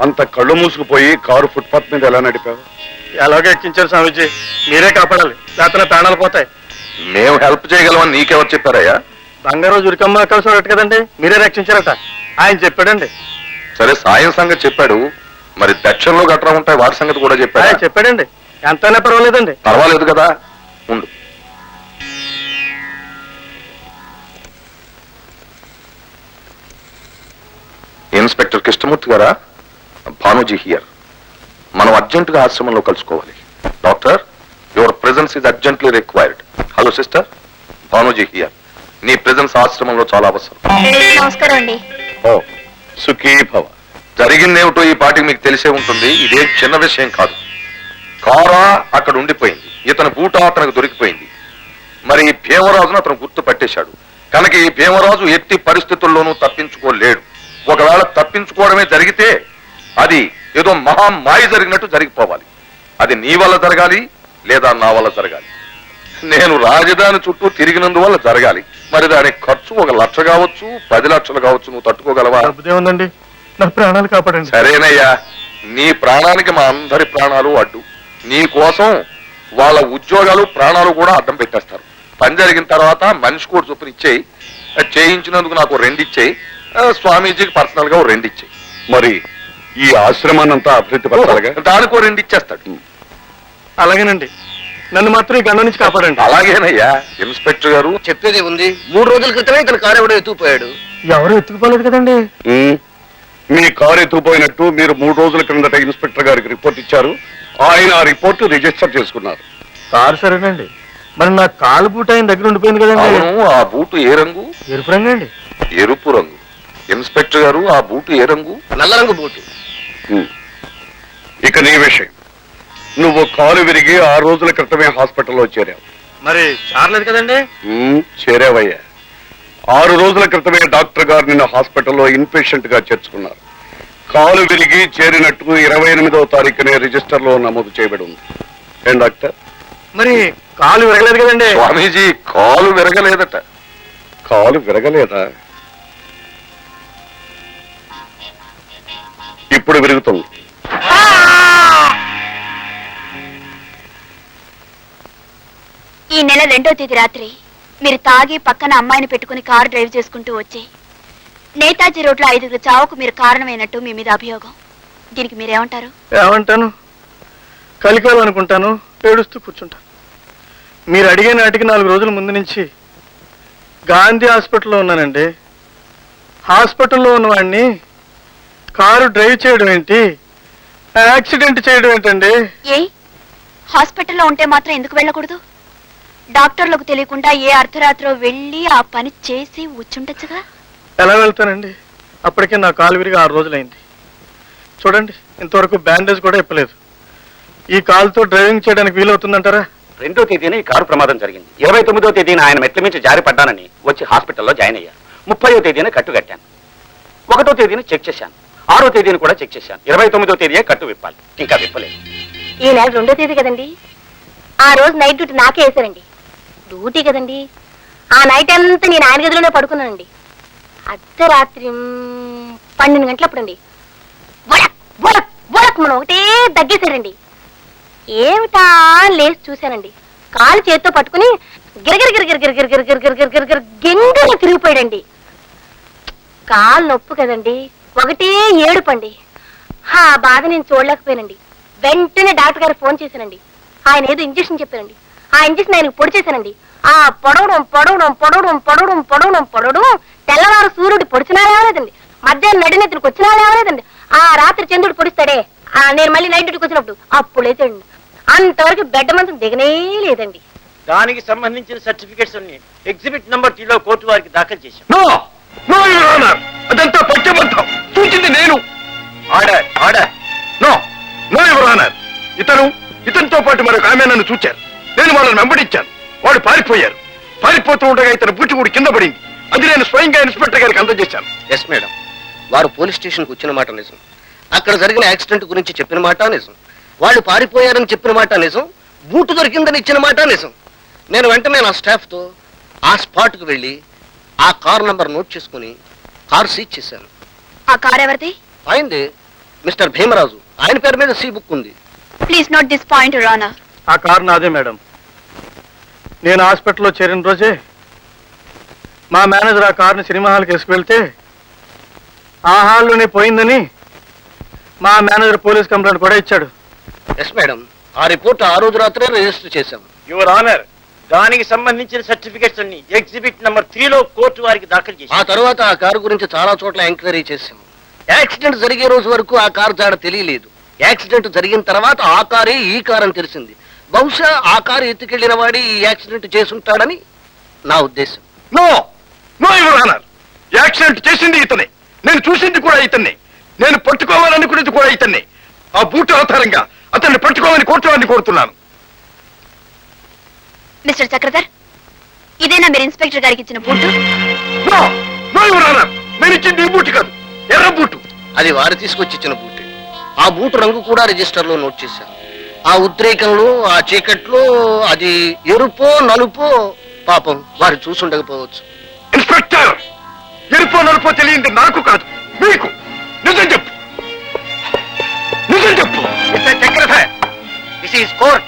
అంత కళ్ళు మూసుకుపోయి car footpath మీద ఎలా నడిపావు? ఎలాగో ఎక్కించారు స్వామీజీ. మీరే కాపాడాలి. లేకపోతే ప్రాణాలు పోతాయి. మేము హెల్ప్ చేయగలమని నీకెవరు చెప్పారయ్యా? బంగారు జురికమ్మ కలిసి ఉన్నట్టు కదండి. మీరే రక్షించారట. ఆయన చెప్పాడండి. సరే సాయం సంగతి చెప్పాడు. మరి దక్షిణలో గట్రా ఉంటాయి వాటి సంగతి కూడా ఆయన చెప్పాడు చెప్పాడండి. ఎంతైనా పర్వాలేదండి. పర్వాలేదు కదా. ఉండు. ఇన్స్పెక్టర్ కృష్ణమూర్తి గారా? భానుజీ హియర్. మనం అర్జెంటుగా ఆశ్రమంలో కలుసుకోవాలి. Doctor your presence is urgently required. Hello sister. Bhanuji here. నీ ప్రెజెన్స్ ఆశ్రమంలో చాలా అవసరం. నమస్కారం అండి. ఓ సుఖీ భవ జరిగిందేమిటో ఈ పాటికి మీకు తెలిసే ఉంటుంది. ఇదే చిన్న విషయం కాదు. కారా అక్కడ ఉండిపోయింది. ఇతని బూట అతనికి దొరికిపోయింది. మరి ఈ భీమరాజును అతను గుర్తు పట్టేశాడు కనుక ఈ భీమరాజు ఎట్టి పరిస్థితుల్లోనూ తప్పించుకోలేడు. ఒకవేళ తప్పించుకోవడమే జరిగితే అది ఏదో మహా మాయ జరిగినట్టు జరిగిపోవాలి. అది నీ వల్ల జరగాలి లేదా నా వల్ల జరగాలి. నేను రాజధాని చుట్టూ తిరిగినందువల్ల జరగాలి. మరి దాని ఖర్చు ఒక లక్ష కావచ్చు పది లక్షలు కావచ్చు నువ్వు తట్టుకోగలవా? ఉందండి. నా ప్రాణాలు కాపాడండి. సరేనయ్యా. నీ ప్రాణానికి మా అందరి ప్రాణాలు అడ్డు. నీ కోసం వాళ్ళ ఉద్యోగాలు ప్రాణాలు కూడా అడ్డం పెట్టేస్తారు. పని జరిగిన తర్వాత మనిషి కూడా చొప్పున ఇచ్చేయి. అది చేయించినందుకు నాకు రెండు ఇచ్చేయి. స్వామీజీకి పర్సనల్గా ఓ రెండు ఇచ్చేయి. మరి ఈ ఆశ్రమాన్నంతా అభివృద్ధి పరచాలిగా? దానికి రెండు ఇచ్చేస్తాడు. అలాగేనండి. నన్ను మాత్రం ఈ గండం నుంచి కాపాడండి. అలాగేనయ్యా. ఇన్స్పెక్టర్ గారు చెప్పేది ఉంది మూడు రోజుల క్రితమే ఇతను కారు ఎవడో ఎత్తుకుపోయాడు. ఎవరు ఎత్తుకుపోలేదు కదండి. మీ కారు ఎత్తుకుపోయినట్టు మీరు మూడు రోజుల క్రిందట ఇన్స్పెక్టర్ గారికి రిపోర్ట్ ఇచ్చారు. ఆయన ఆ రిపోర్ట్ రిజిస్టర్ చేసుకున్నారు. కారు సరేనండి. మరి నా కాలు బూట ఆయన దగ్గర ఉండిపోయింది కదండి. ఆ బూటు ఏ రంగు? ఎరుపు రంగు అండి ఎరుపు రంగు. ఇన్స్పెక్టర్ గారు ఆ బూటు ఏ రంగు? నల్ల రంగు బూటు. ఇక నీ విషయం. నువ్వు కాలు విరిగి ఆ రోజుల క్రితమే హాస్పిటల్లో చేరావు. మరి చారలేదు కదండి? చేరావయ్యా. ఆరు రోజుల క్రితమే డాక్టర్ గారు నిన్న హాస్పిటల్లో ఇన్పేషెంట్గా చేర్చుకున్నారు. కాలు విరిగి చేరినట్టు ఇరవై ఎనిమిదవ తారీఖునే రిజిస్టర్లో నమోదు చేయబడి ఉంది ఏం డాక్టర్? మరి కాలు విరగలేదు కదండి? స్వామీజీ కాలు విరగలేదట. కాలు విరగలేదా? ఇప్పుడు విరుగుతుంది. ఈ నెల రెండో తేదీ రాత్రి మీరు తాగి పక్కన అమ్మాయిని పెట్టుకుని కారు డ్రైవ్ చేసుకుంటూ వచ్చి నేతాజీ రోడ్లో ఐదుగురు చావుకు మీరు కారణమైనట్టు మీ మీద అభియోగం. దీనికి మీరేమంటారు? ఏమంటాను? కలికాలు అనుకుంటాను ఏడుస్తూ కూర్చుంటాను. మీరు అడిగే నాటికి నాలుగు రోజుల ముందు నుంచి గాంధీ హాస్పిటల్లో ఉన్నానండి. హాస్పిటల్లో ఉన్నవాడిని కారు డ్రైవ్ చేయడం ఏంటి? యాక్సిడెంట్ చేయడం ఏంటండి? ఏ? హాస్పిటల్లో ఉంటే మాత్రం ఎందుకు వెళ్ళకూడదు? డాక్టర్లకు తెలియకుండా ఏ అర్ధరాత్రో వెళ్ళి ఆ పని చేసి వచ్చుండొచ్చుగా ఎలా వెళ్తానండి? అప్పటికే నా కాలు విరిగి ఆరు రోజులైంది. చూడండి ఇంతవరకు బ్యాండేజ్ కూడా ఇప్పలేదు. ఈ కాలుతో డ్రైవింగ్ చేయడానికి వీలవుతుందంటారా? రెండో తేదీన ఈ కారు ప్రమాదం జరిగింది. ఇరవై తొమ్మిదో తేదీన ఆయన మెట్ల మించి జారి పడ్డానని వచ్చి హాస్పిటల్లో జాయిన్ అయ్యాను ముప్పయో తేదీన కట్టు కట్టాను. ఒకటో తేదీన చెక్ చేశాను. ఆరో తేదీని కూడా చెక్ చేశాను ఇరవై తొమ్మిదో తేదీయే కట్టు విప్పాలి ఇంకా విప్పలేదు ఈ నెల రెండో తేదీ కదండి ఆ రోజు నైట్ డ్యూటీ నాకే వేశారండి డ్యూటీ కదండి ఆ నైట్ అంతా నేను ఆయన గదిలోనే పడుకున్నానండి అర్ధరాత్రి మ్, పన్నెండు గంటలప్పుడండి వడక్ వడక్ వడక్ మనం ఒకటే దగ్గేశాడండి ఏమిటా అని లేచి చూశానండి కాలు చేత్తో పట్టుకుని గిరగిర గిరగిర గిరగిర గిరగిర గిరగిర గిరగిర తిరిగిపోయాడండి కాలు నొప్పు కదండి ఒకటే ఏడుపండి. ఆ బాధ నేను చూడలేకపోయానండి. వెంటనే డాక్టర్ గారు ఫోన్ చేశానండి ఆయన ఏదో ఇంజెక్షన్ చెప్పారండి. ఆ ఇంజెక్షన్ ఆయనకు పొడి చేశానండి. ఆ పొడవడం పొడవడం పొడవడం పొడవడం పొడవడం పొడవడం తెల్లవారు సూర్యుడు పొడిచినా లేవలేదండి. మధ్యాహ్నం నడినెత్తులకు వచ్చినా లేవలేదండి. ఆ రాత్రి చంద్రుడు పొడిస్తాడే. ఆ నేను మళ్ళీ నైట్ డ్యూటీకి వచ్చినప్పుడు అప్పుడు లేచండి అంతవరకు బెడ్ మంచం దిగనే లేదండి. దానికి సంబంధించిన సర్టిఫికెట్స్ ఎగ్జిబిట్ నంబర్ టీలో కోర్టు వారికి దాఖలు చేశాం. నో! No your honour! అదంతా పచ్చబద్ధం నేను. Order order no no your honour. ఇతను ఇతనితో పాటు మరొక ఆమె నన్ను చూచారు. నేను వాళ్ళని వెంబడించాను. వాళ్ళు పారిపోయారు. పారిపోతూ ఉండగా ఇతను బూచిగూడి కింద పడింది. అది నేను స్వయంగా ఇన్స్పెక్టర్ గారికి అందజేశాను. ఎస్ మేడం వారు పోలీస్ స్టేషన్కి వచ్చిన మాట నిజం. అక్కడ జరిగిన యాక్సిడెంట్ గురించి చెప్పిన మాట నిజం. వాళ్ళు పారిపోయారని చెప్పిన మాట నిజం. బూటు దొరికిందని ఇచ్చిన మాట నిజం. నేను వెంటనే నా స్టాఫ్తో ఆ స్పాట్కి వెళ్ళి ఆ కార్ నంబర్ నోట్ చేసుకుని కార్ సీజ్ చేశాను. ఆ కారు ఎవరిది? అయింది మిస్టర్ భీమరాజు. ఆయన పేరు మీద సి బుక్ ఉంది. Please note this point Rana ఆ కారు నాదే మేడం. నేను హాస్పిటల్లో చేరిన రోజే మా మేనేజర్ ఆ కారుని సినిమా హాల్కి వేసుకువెళ్తే ఆ హాల్లోనే పోయిందని మా మేనేజర్ పోలీస్ కంప్లైంట్ కూడా ఇచ్చాడు. ఎస్ మేడం ఆ రిపోర్ట్ ఆ రోజు రాత్రే రిజిస్టర్ చేశాం. యువర్ ఆనర్ దానికి సంబంధించిన సర్టిఫికెట్స్ అన్ని ఎగ్జిబిట్ నంబర్ త్రీలో కోర్టు వారికి దాఖలు ఆ చేశారు తర్వాత ఆ కారు గురించి చాలా చోట్ల ఎంక్వైరీ చేశాం. యాక్సిడెంట్ జరిగే రోజు వరకు ఆ కారు జాడ తెలియలేదు. యాక్సిడెంట్ జరిగిన తర్వాత ఆ కారే ఈ కారు అని తెలిసింది. బహుశా ఆ కారు ఎత్తుకెళ్ళిన వాడి ఈ యాక్సిడెంట్ చేసుంటాడని నా ఉద్దేశం. నో! నో యువర్ యాక్సిడెంట్ చేసింది ఇతనే. నేను చూసింది కూడా ఇతన్ని. నేను పట్టుకోవాలనుకునేది కూడా ఇతన్ని. ఆ బూట్ ఆధారంగా అతన్ని పట్టుకోవాలని కోర్టు వారిని కోరుతున్నాను. మిస్టర్ చక్రధర్ ఇదేనా మీరు ఇన్స్పెక్టర్ గారికి ఇచ్చిన boot? No no your honour నేను ఇచ్చింది ఈ బూట్ కాదు. ఎర్ర బూటు. అది వారు తీసుకొచ్చి ఇచ్చిన బూటే. ఆ బూటు రంగు కూడా రిజిస్టర్లో నోట్ చేశాను. ఆ ఉద్రేకంలో ఆ చీకట్లో అది ఎరుపో నలుపో పాపం వారు చూసుండకపోవచ్చు ఇన్స్పెక్టర్ ఎరుపో నలుపో తెలియంది నాకు కాదు మీకు. నిజం చెప్పు. నిజం చెప్పు. Mister Chakradhar this is court